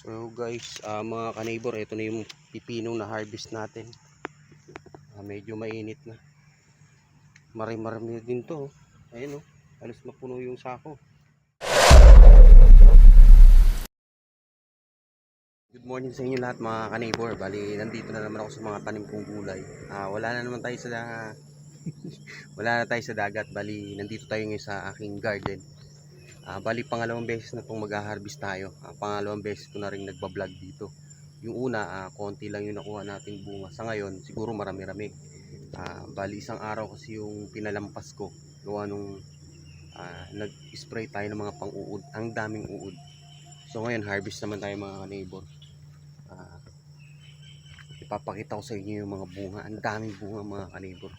So guys, ah, mga kaneighbor, ito na yung pipinong na harvest natin. Ah, medyo mainit na. Marami-marami din to. oh. Ayun oh, halos mapuno yung sako. Good morning sa inyo lahat mga kaneighbor. Bali, nandito na naman ako sa mga tanim kong gulay. Ah, wala na naman tayo sa wala na tayo sa dagat. Bali, nandito tayo ngayon sa aking garden. Ah, bali pangalawang beses na itong mag-harvest tayo. Ah, pangalawang beses ko na rin nagbablog dito. Yung una, ah, konti lang yung nakuha nating bunga. Sa ngayon, siguro marami-rami. Ah, bali isang araw kasi yung pinalampas ko. Gawa nung ah, nag-spray tayo ng mga pang-uod. Ang daming uod. So ngayon, harvest naman tayo mga neighbor. Ah, ipapakita ko sa inyo yung mga bunga. Ang daming bunga mga kaneighbor.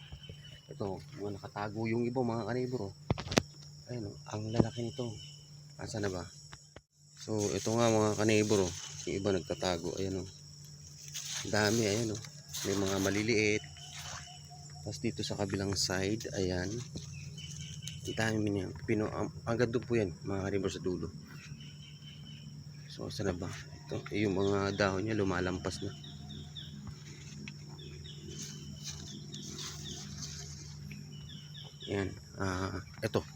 Ito, mga nakatago yung iba mga kaneighbor. Oh. Ayun, oh, ang lalaki nito. Asa na ba? So, ito nga mga kaneighbor, oh. Yung iba nagtatago. Ayan, oh. Dami, ayan, oh. May mga maliliit. Tapos dito sa kabilang side, ayan. Ang dami niya. Pino, ang, agad doon po yan, mga kaneighbor sa dulo. So, asa na ba? Ito, yung mga dahon niya lumalampas na. Ayan, ah, ito.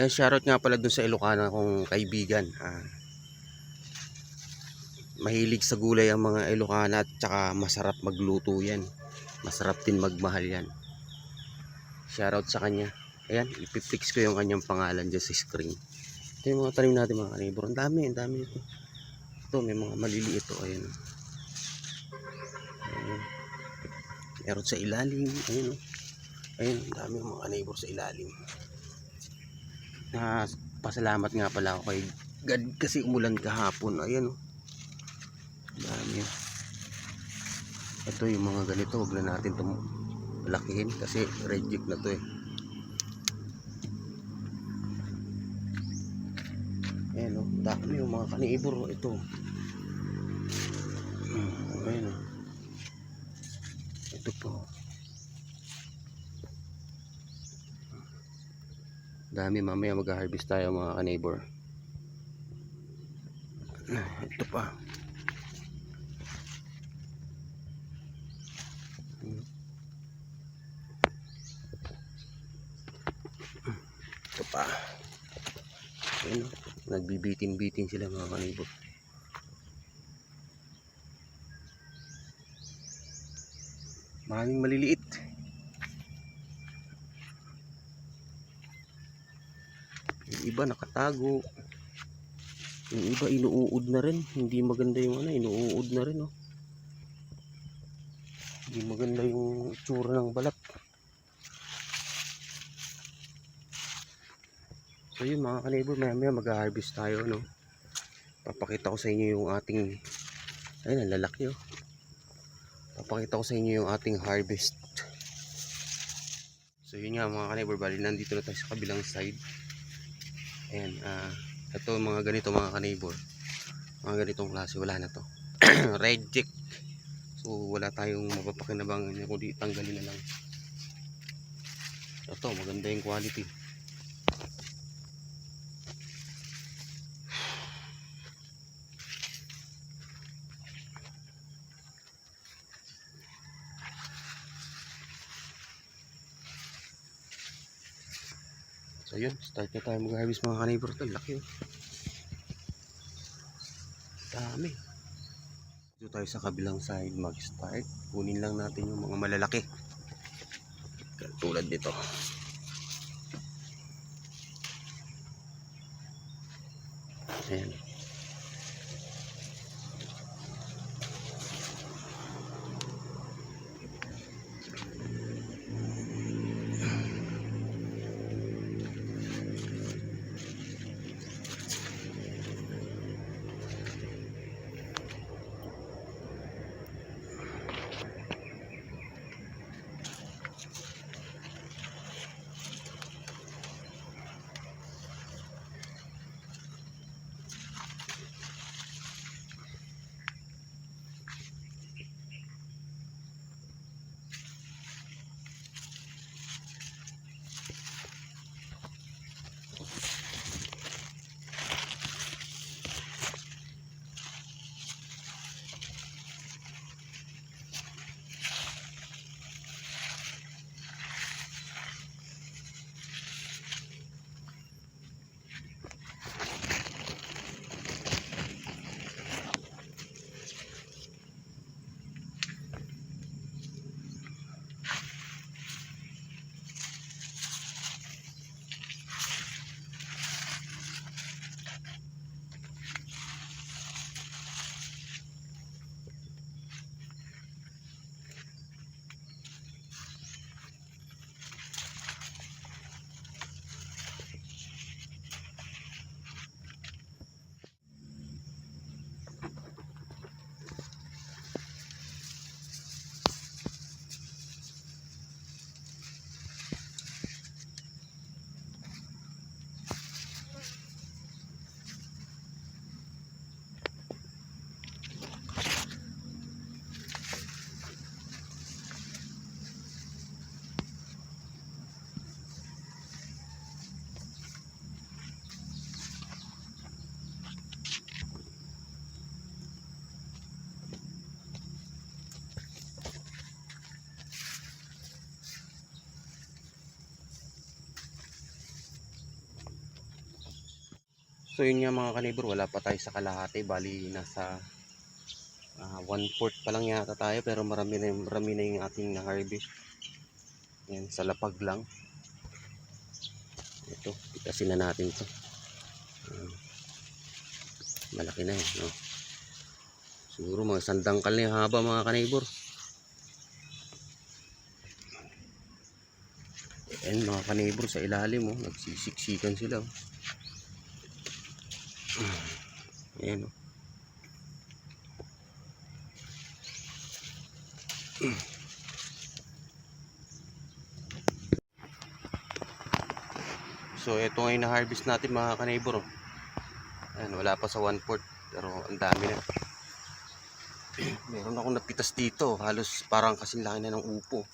Yan, shoutout nga pala dun sa Ilocana kong kaibigan. Ah, mahilig sa gulay ang mga Ilocana at saka masarap magluto yan. Masarap din magmahal yan. Shoutout sa kanya. Ayan, ipipix ko yung kanyang pangalan dyan sa screen. Ito yung mga tanim natin mga kanibor. Ang dami, ang dami ito. Ito, may mga maliliit ito. Ayan. Ayan. Meron sa ilalim. Ayan, oh. Ayun, ang dami mga neighbor sa ilalim. Na pasalamat nga pala ako kay God kasi umulan kahapon. Ayan oh. Ang Dami. Ito yung mga ganito, wag na natin ito lakihin kasi reject na to eh. Ayan oh, dami yung mga kanibor oh. ito. Hmm, Ayan oh. Ito po. Dami mamaya mag-harvest tayo mga ka-neighbor. Ito pa. Ito pa. Ayun, nagbibitin-bitin sila mga ka-neighbor. Maraming maliliit. Yung iba nakatago. Yung iba inuud na rin. Hindi maganda yung ano, inuud na rin oh. Hindi maganda yung tsura ng balat. So yun mga kaneighbor, maya maya mag-harvest tayo no. Papakita ko sa inyo yung ating ayun ang lalaki oh. Papakita ko sa inyo yung ating harvest. So yun nga mga kaneighbor, bali nandito na tayo sa kabilang side. Ayan, ah, ito mga ganito mga kaneighbor. Mga ganitong klase, wala na to. Reject. So, wala tayong mapapakinabangan kundi tanggalin na lang. Ito, maganda yung quality. So yun, start na tayo mag-harvest mga kanibor ito. Laki oh. Dami. Dito tayo sa kabilang side mag-start. Kunin lang natin yung mga malalaki. Tulad dito. Ayan. So yun nga mga kanibor, wala pa tayo sa kalahati. Bali nasa ah, one fourth pa lang yata tayo pero marami na, marami na yung ating na-harvest. Yan, sa lapag lang. Ito, pitasin na natin to. Malaki na eh, no? Siguro mga sandangkal na haba mga kanibor. Ayan mga kanibor sa ilalim oh, nagsisiksikan sila oh. Ayan oh. So ito ngayon na harvest natin mga kanibor. oh. Ayan, wala pa sa 1 fourth pero ang dami na. Meron akong napitas dito, halos parang kasing laki na ng upo.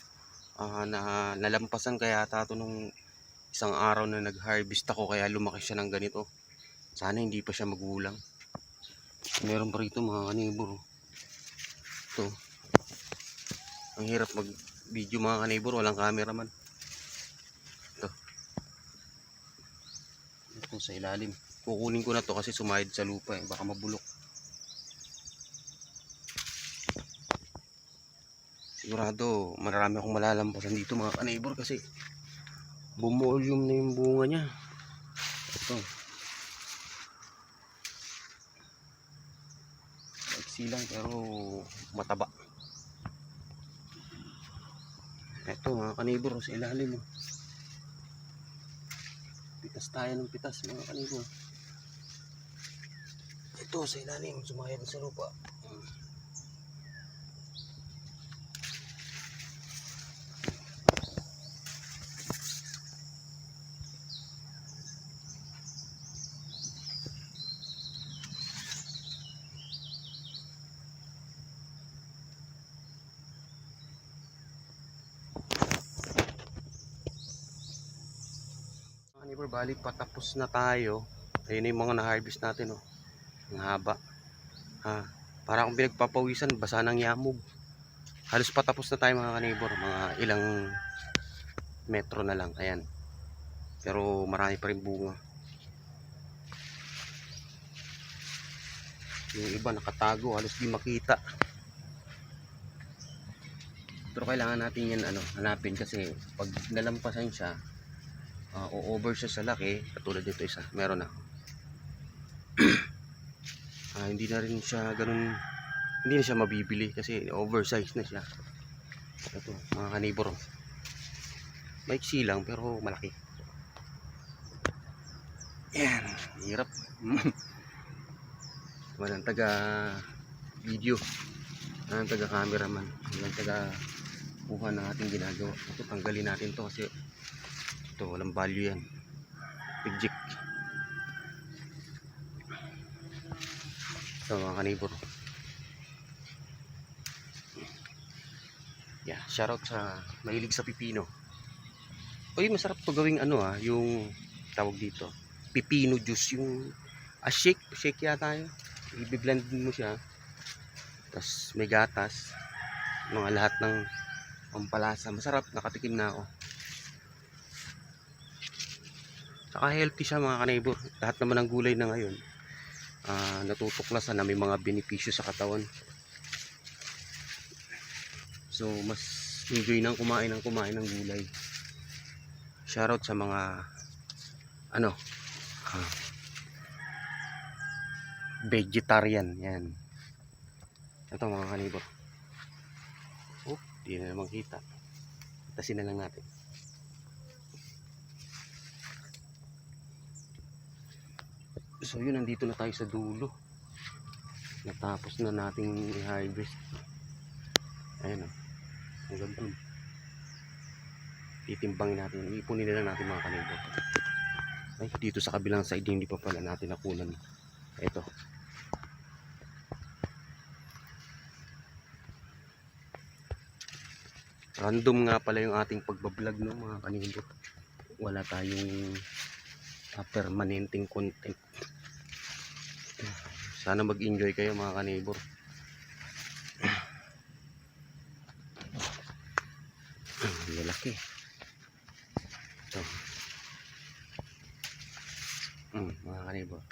Ah, na nalampasan kaya tato nung isang araw na nag-harvest ako kaya lumaki siya ng ganito. Sana hindi pa siya magulang. Meron pa rito mga kanibor. oh. Ito. Ang hirap mag-video mga kanibor, walang cameraman. Ito. Ito sa ilalim. Kukunin ko na to kasi sumayad sa lupa eh. Baka mabulok. Sigurado marami akong malalampasan dito mga kanibor kasi bumulyum na yung bunga niya. Maiksi lang pero mataba. Ito mga kanibor sa ilalim. oh. Pitas tayo ng pitas mga kanibor. Ito sa ilalim, sumayad sa lupa. Neighbor, bali patapos na tayo. Ayun na yung mga na-harvest natin, oh. Ang haba. Ha, para akong pinagpapawisan, basa ng yamog. Halos patapos na tayo mga kanibor. Mga ilang metro na lang. Ayan. Pero marami pa rin bunga. Yung iba nakatago, halos di makita. Pero kailangan natin yan ano, hanapin kasi pag nalampasan siya, uh, o-over siya sa laki, katulad dito isa, meron na. Ah, hindi na rin siya ganun hindi na siya mabibili kasi oversized na siya. Ito mga kanibor oh. maiksi lang pero malaki. Yan hirap. Walang taga video. Walang taga cameraman. Walang taga kuha ng ating ginagawa. Ito tanggalin natin to kasi ito walang value yan. Pigjik ito mga kanibor. Yeah shoutout sa mahilig sa pipino. Uy masarap to gawing ano ah yung tawag dito. Pipino juice yung ah, shake shake yata yun. I-blend mo siya. Tapos may gatas. Mga lahat ng pampalasa. Masarap nakatikim na ako saka healthy siya mga kanibor lahat naman ng gulay na ngayon ah, natutuklasan na may mga benepisyo sa katawan. So, mas enjoy nang kumain ng kumain ng gulay. Shoutout sa mga ano ah, vegetarian. Yan. Ito mga kanibor. Oh, di na naman kita. Tasin na lang natin. So yun, nandito na tayo sa dulo. Natapos na nating i-harvest. Ayan o. Ang ganda. Titimbangin natin. Ipunin na lang natin mga kanibot. Ay, dito sa kabilang side hindi pa pala natin nakunan. Ito. Random nga pala yung ating pagbablog no mga kanibot. Wala tayong ah, permanenteng content. Sana mag-enjoy kayo mga kanibor. Lalaki. Ito. Mm, mga kanibor.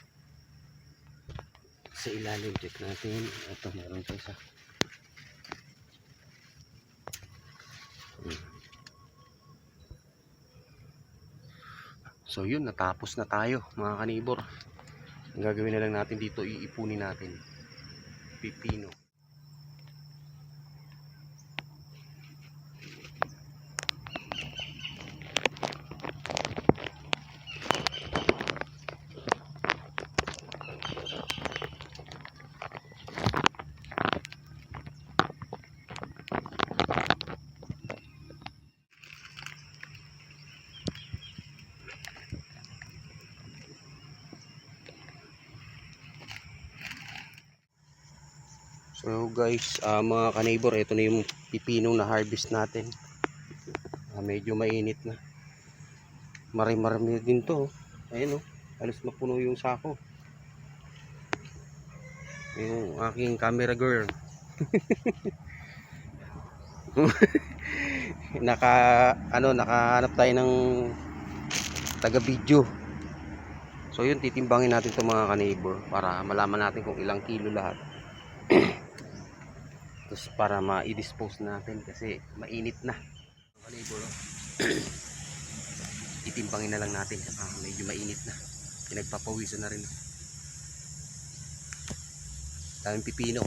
sa ilalim check natin ito meron pa isa Hmm. so yun natapos na tayo mga kanibor ang gagawin na lang natin dito iipunin natin. Pipino So guys, ah, mga kaneighbor, ito na yung pipinong na harvest natin. Ah, medyo mainit na. Marami-marami din to. oh. Ayun oh, halos mapuno yung sako. Yung aking camera girl. naka ano nakahanap tayo ng taga video so yun titimbangin natin itong mga kaneighbor para malaman natin kung ilang kilo lahat tapos para ma-dispose natin kasi mainit na. Kanibor, itimbangin na lang natin. Ah, medyo mainit na. Pinagpapawisan na rin. Daming pipino.